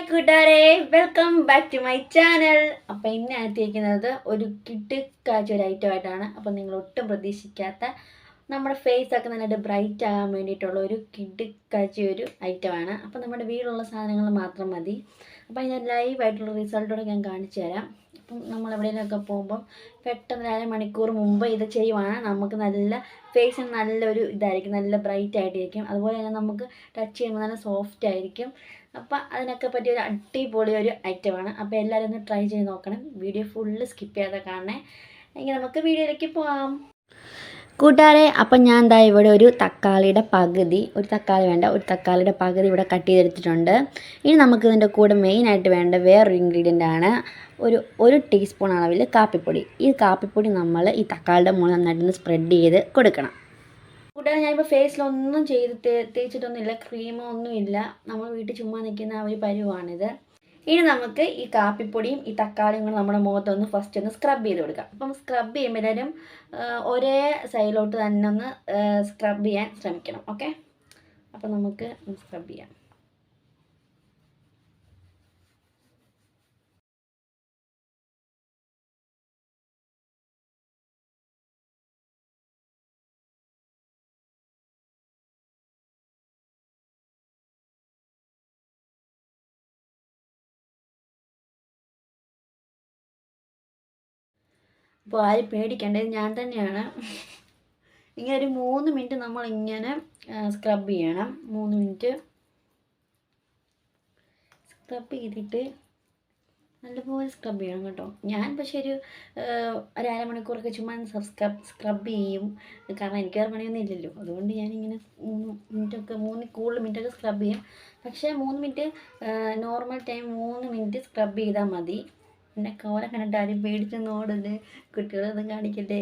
Hi കൂട്ടുകാരെ. Welcome back to my channel അപ്പോൾ ഇന്ന് എത്തിയിരിക്കുന്നത് ഒരു കിടുക്കാച്ച ഒരു ഐറ്റം ആയിട്ടാണ് അപ്പം നിങ്ങൾ ഒട്ടും പ്രതീക്ഷിക്കാത്ത നമ്മുടെ ഫേസ് ഒക്കെ നന്നായിട്ട് ബ്രൈറ്റ് ആകാൻ വേണ്ടിയിട്ടുള്ള ഒരു കിടുക്കാച്ച ഒരു ഐറ്റമാണ് അപ്പോൾ നമ്മുടെ വീട്ടിലുള്ള സാധനങ്ങൾ മാത്രം മതി. അപ്പോൾ അതിന് ലൈവായിട്ടുള്ള റിസൾട്ടോടെ ഞാൻ കാണിച്ചു തരാം. അപ്പം നമ്മൾ എവിടെയെങ്കിലുമൊക്കെ പോകുമ്പം പെട്ടെന്ന് അര മണിക്കൂർ മുമ്പ് ഇത് ചെയ്യുവാണ്. നമുക്ക് നല്ല ഫേസിന് നല്ലൊരു ഇതായിരിക്കും. നല്ല ബ്രൈറ്റ് ആയിട്ടിരിക്കും. അതുപോലെ തന്നെ നമുക്ക് ടച്ച് ചെയ്യുമ്പോൾ നല്ല സോഫ്റ്റ് ആയിരിക്കും. അപ്പം അതിനൊക്കെ പറ്റിയ ഒരു അടിപൊളി ഒരു ഐറ്റമാണ്. അപ്പോൾ എല്ലാവരും ഒന്ന് ട്രൈ ചെയ്ത് നോക്കണം. വീഡിയോ ഫുള്ള് സ്കിപ്പ് ചെയ്യാതെ കാണണേ. എങ്കിൽ നമുക്ക് വീഡിയോയിലേക്ക് പോകാം കൂട്ടുകാരെ അപ്പം ഞാൻ എന്താ ഇവിടെ ഒരു തക്കാളിയുടെ പകുതി ഒരു തക്കാളി വേണ്ട ഒരു തക്കാളിയുടെ പകുതി ഇവിടെ കട്ട് ചെയ്തെടുത്തിട്ടുണ്ട്. ഇനി നമുക്ക് ഇതിന്റെ കൂടെ മെയിനായിട്ട് വേണ്ട വേറൊരു ഇൻഗ്രീഡിയന്റ് ആണ് ഒരു ഒരു ടീസ്പൂൺ അളവിൽ കാപ്പിപ്പൊടി. ഈ കാപ്പിപ്പൊടി നമ്മൾ ഈ തക്കാളിയുടെ മുകളിൽ നന്നായിട്ടൊന്ന് സ്പ്രെഡ് ചെയ്ത് കൊടുക്കണം. കൂട്ടുകാരെ ഞാനിപ്പോൾ ഫേസിലൊന്നും ചെയ്ത് തേച്ചിട്ടൊന്നുമില്ല ക്രീമോ ഒന്നുമില്ല നമ്മൾ വീട്ടിൽ ചുമ്മാ നിൽക്കുന്ന ഒരു പരുവാണിത്. ഇനി നമുക്ക് ഈ കാപ്പിപ്പൊടിയും ഈ തക്കാളിയും കൂടെ നമ്മുടെ മുഖത്തൊന്ന് ഫസ്റ്റ് ഒന്ന് സ്ക്രബ് ചെയ്ത് കൊടുക്കാം. അപ്പം സ്ക്രബ് ചെയ്യുമ്പോഴേലും ഒരേ സൈഡിലോട്ട് തന്നെ ഒന്ന് സ്ക്രബ് ചെയ്യാൻ ശ്രമിക്കണം. ഓക്കെ അപ്പം നമുക്ക് സ്ക്രബ് ചെയ്യാം. അപ്പോൾ ആരും പേടിക്കേണ്ടത് ഞാൻ തന്നെയാണ്. ഇങ്ങനെ ഒരു മൂന്ന് മിനിറ്റ് നമ്മൾ ഇങ്ങനെ സ്ക്രബ് ചെയ്യണം. മൂന്ന് മിനിറ്റ്. സ്ക്രബ് ചെയ്തിട്ട് നല്ലപോലെ സ്ക്രബ് ചെയ്യണം കേട്ടോ. ഞാൻ പക്ഷേ ഒരു ഒരു അരമണിക്കൂറൊക്കെ ചുമ്മാ സബ്സ്ക്രബ് സ്ക്രബ് ചെയ്യും. കാരണം എനിക്ക് വേറെ പണിയൊന്നും ഇല്ലല്ലോ. അതുകൊണ്ട് ഞാനിങ്ങനെ മൂന്ന് മിനിറ്റൊക്കെ മൂന്ന് കൂടുതൽ മിനിറ്റൊക്കെ സ്ക്രബ് ചെയ്യും. പക്ഷേ മൂന്ന് മിനിറ്റ് നോർമൽ ടൈം മൂന്ന് മിനിറ്റ് സ്ക്രബ് ചെയ്താൽ മതി. എന്റെ കോല കണ്ടിട്ട് ആരും പേടിച്ചൊന്നും ഓടല്ലേ കുട്ടികളൊന്നും കാണിക്കട്ടെ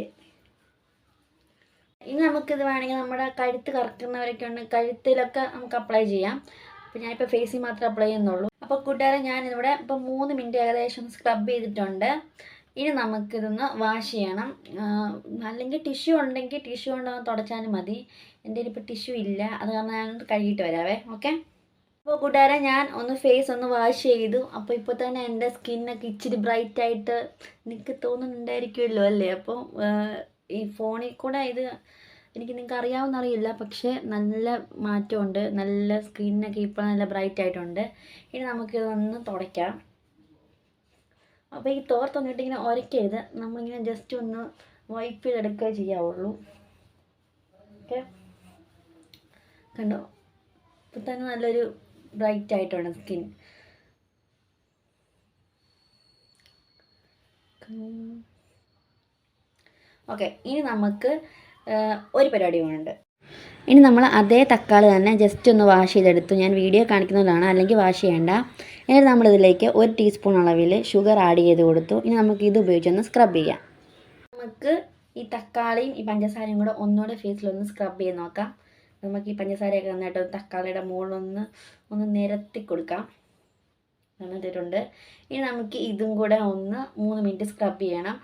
ഇനി നമുക്കിത് വേണമെങ്കിൽ നമ്മുടെ കഴുത്ത് കറക്കുന്നവരൊക്കെ ഉണ്ട് കഴുത്തിലൊക്കെ നമുക്ക് അപ്ലൈ ചെയ്യാം. അപ്പോൾ ഞാനിപ്പോൾ ഫേസിൽ മാത്രം അപ്ലൈ ചെയ്യുന്നുള്ളൂ. അപ്പോൾ കൂട്ടുകാരെ ഞാനിവിടെ ഇപ്പോൾ മൂന്ന് മിനിറ്റ് ഏകദേശം സ്ക്രബ് ചെയ്തിട്ടുണ്ട്. ഇനി നമുക്കിതൊന്ന് വാഷ് ചെയ്യണം. അല്ലെങ്കിൽ ടിഷ്യൂ ഉണ്ടെങ്കിൽ ടിഷ്യൂ കൊണ്ടൊന്ന് തുടച്ചാലും മതി. എന്റെ ഇപ്പോൾ ടിഷ്യൂ ഇല്ല. അത് കാരണം ഞാൻ കഴുകിയിട്ട് വരാവേ. ഓക്കെ അപ്പോൾ കൂട്ടുകാരെ ഞാൻ ഒന്ന് ഫേസ് ഒന്ന് വാഷ് ചെയ്തു. അപ്പോൾ ഇപ്പോൾ തന്നെ എന്റെ സ്കിന്നൊക്കെ ഇച്ചിരി ബ്രൈറ്റ് ആയിട്ട് എനിക്ക് തോന്നുന്നുണ്ടായിരിക്കുമല്ലോ അല്ലേ? അപ്പോൾ ഈ ഫോണിൽ കൂടെ ഇത് എനിക്ക് നിങ്ങൾക്ക് അറിയാവുന്ന അറിയില്ല. പക്ഷേ നല്ല മാറ്റമുണ്ട്. നല്ല സ്കിന്നൊക്കെ ഇപ്പോൾ നല്ല ബ്രൈറ്റ് ആയിട്ടുണ്ട്. ഇനി നമുക്കിതൊന്ന് തുടയ്ക്കാം. അപ്പോൾ ഈ തോർത്തൊന്നിട്ട് ഇങ്ങനെ ഉരയ്ക്കരുത് നമ്മളിങ്ങനെ ജസ്റ്റ് ഒന്ന് വൈപ്പ് ചെയ്തെടുക്കുക ചെയ്യാവുള്ളൂ. ഓക്കെ കണ്ടോ? ഇപ്പം തന്നെ നല്ലൊരു ബ്രൈറ്റ് ആയിട്ടാണ് സ്കിൻ. ഓക്കെ ഇനി നമുക്ക് ഒരു പരിപാടി വേണുണ്ട്. ഇനി നമ്മൾ അതേ തക്കാളി തന്നെ ജസ്റ്റ് ഒന്ന് വാഷ് ചെയ്തെടുത്തു. ഞാൻ വീഡിയോ കാണിക്കുന്നതാണ് അല്ലെങ്കിൽ വാഷ് ചെയ്യേണ്ട. എന്നിട്ട് നമ്മളിതിലേക്ക് ഒരു ടീസ്പൂൺ അളവിൽ ഷുഗർ ആഡ് ചെയ്ത് കൊടുത്തു. ഇനി നമുക്ക് ഇത് ഉപയോഗിച്ചൊന്ന് സ്ക്രബ് ചെയ്യാം. നമുക്ക് ഈ തക്കാളിയും ഈ പഞ്ചസാരയും കൂടെ ഒന്നുകൂടെ ഫേസിലൊന്ന് സ്ക്രബ് ചെയ്ത് നോക്കാം. നമുക്ക് ഈ പഞ്ചസാരയൊക്കെ നന്നായിട്ട് തക്കാളിയുടെ മുകളിലൊന്ന് ഒന്ന് നിരത്തി കൊടുക്കാം. എന്നിട്ടിട്ടുണ്ട് ഇനി നമുക്ക് ഇതും കൂടെ ഒന്ന് മൂന്ന് മിനിറ്റ് സ്ക്രബ് ചെയ്യണം.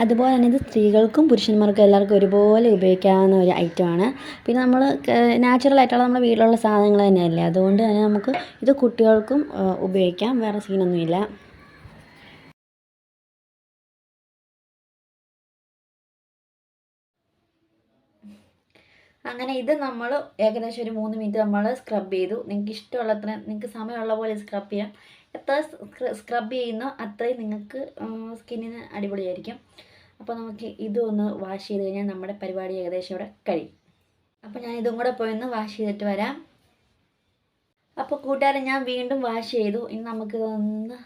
അതുപോലെ തന്നെ ഇത് സ്ത്രീകൾക്കും പുരുഷന്മാർക്കും എല്ലാവർക്കും ഒരുപോലെ ഉപയോഗിക്കാവുന്ന ഒരു ഐറ്റമാണ് പിന്നെ നമ്മൾ നാച്ചുറൽ ആയിട്ടുള്ള നമ്മുടെ വീട്ടിലുള്ള സാധനങ്ങൾ തന്നെയല്ലേ? അതുകൊണ്ട് തന്നെ നമുക്ക് ഇത് കുട്ടികൾക്കും ഉപയോഗിക്കാം. വേറെ സീനൊന്നുമില്ല അങ്ങനെ ഇത് നമ്മൾ ഏകദേശം ഒരു മൂന്ന് മിനിറ്റ് നമ്മൾ സ്ക്രബ് ചെയ്തു. നിങ്ങൾക്ക് ഇഷ്ടമുള്ളത്ര നിങ്ങൾക്ക് സമയമുള്ള പോലെ സ്ക്രബ് ചെയ്യാം. എത്ര സ്ക്രബ് ചെയ്യുന്നോ അത്രയും നിങ്ങൾക്ക് സ്കിന്നിന് അടിപൊളിയായിരിക്കും. അപ്പോൾ നമുക്ക് ഇതൊന്ന് വാഷ് ചെയ്ത് കഴിഞ്ഞാൽ നമ്മുടെ പരിപാടി ഏകദേശം ഇവിടെ കഴിയും. അപ്പോൾ ഞാൻ ഇതും കൂടെ പോയി ഒന്ന് വാഷ് ചെയ്തിട്ട് വരാം. അപ്പോൾ കൂട്ടുകാരെ ഞാൻ വീണ്ടും വാഷ് ചെയ്തു. ഇനി നമുക്ക് ഒന്ന്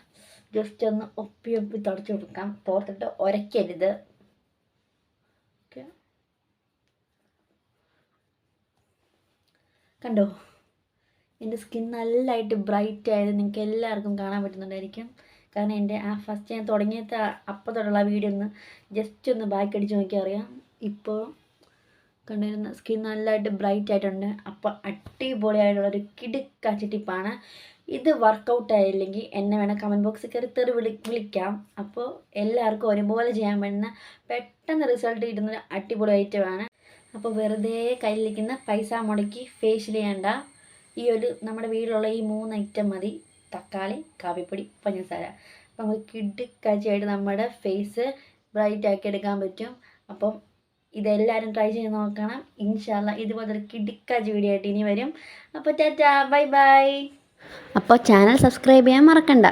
ജസ്റ്റ് ഒന്ന് ഒപ്പി ഒപ്പി തുടച്ചു കൊടുക്കാം. തോർത്തിട്ട് ഉരയ്ക്കരുത് കണ്ടോ? എന്റെ സ്കിൻ നല്ലതായിട്ട് ബ്രൈറ്റ് ആയത് നിങ്ങൾക്ക് എല്ലാവർക്കും കാണാൻ പറ്റുന്നുണ്ടായിരിക്കും. കാരണം എന്റെ ആ ഫസ്റ്റ് ഞാൻ തുടങ്ങിയത് അപ്പം തൊട്ടുള്ള വീഡിയോ ഒന്ന് ജസ്റ്റ് ഒന്ന് ബാക്ക് അടിച്ച് നോക്കിയാൽ അറിയാം. ഇപ്പോൾ കണ്ടിരുന്ന സ്കിൻ നല്ലതായിട്ട് ബ്രൈറ്റ് ആയിട്ടുണ്ട്. അപ്പോൾ അടിപൊളിയായിട്ടുള്ളൊരു കിടുക്കാച്ചി ടിപ്പാണ് ഇത് വർക്കൗട്ട് ആയില്ലെങ്കിൽ എന്നെ വേണം കമന്റ് ബോക്സിൽ കയറി തെറി വിളി വിളിക്കാം. അപ്പോൾ എല്ലാവർക്കും ഒരുപോലെ ചെയ്യാൻ പറ്റുന്ന പെട്ടെന്ന് റിസൾട്ട് കിട്ടുന്ന ഒരു അടിപൊളി ഐറ്റമാണ് അപ്പോൾ വെറുതെ കയ്യിലിരിക്കുന്ന പൈസ മുടക്കി ഫേഷ്യൽ ചെയ്യേണ്ട. ഈ ഒരു നമ്മുടെ വീട്ടിലുള്ള ഈ മൂന്ന് ഐറ്റം മതി. തക്കാളി കാപ്പിപ്പൊടി പഞ്ചസാര. അപ്പം നമുക്ക് കിഡ് കാച്ചിയായിട്ട് നമ്മുടെ ഫേസ് ബ്രൈറ്റ് ആക്കി എടുക്കാൻ പറ്റും. അപ്പം ഇതെല്ലാവരും ട്രൈ ചെയ്ത് നോക്കണം. ഇൻഷാല്ല ഇതുപോലൊരു കിടുക്കാച്ചി വീഡിയോ ആയിട്ട് ഇനി വരും. അപ്പോൾ ടാറ്റാ ബൈ ബൈ അപ്പോൾ ചാനൽ സബ്സ്ക്രൈബ് ചെയ്യാൻ മറക്കണ്ട.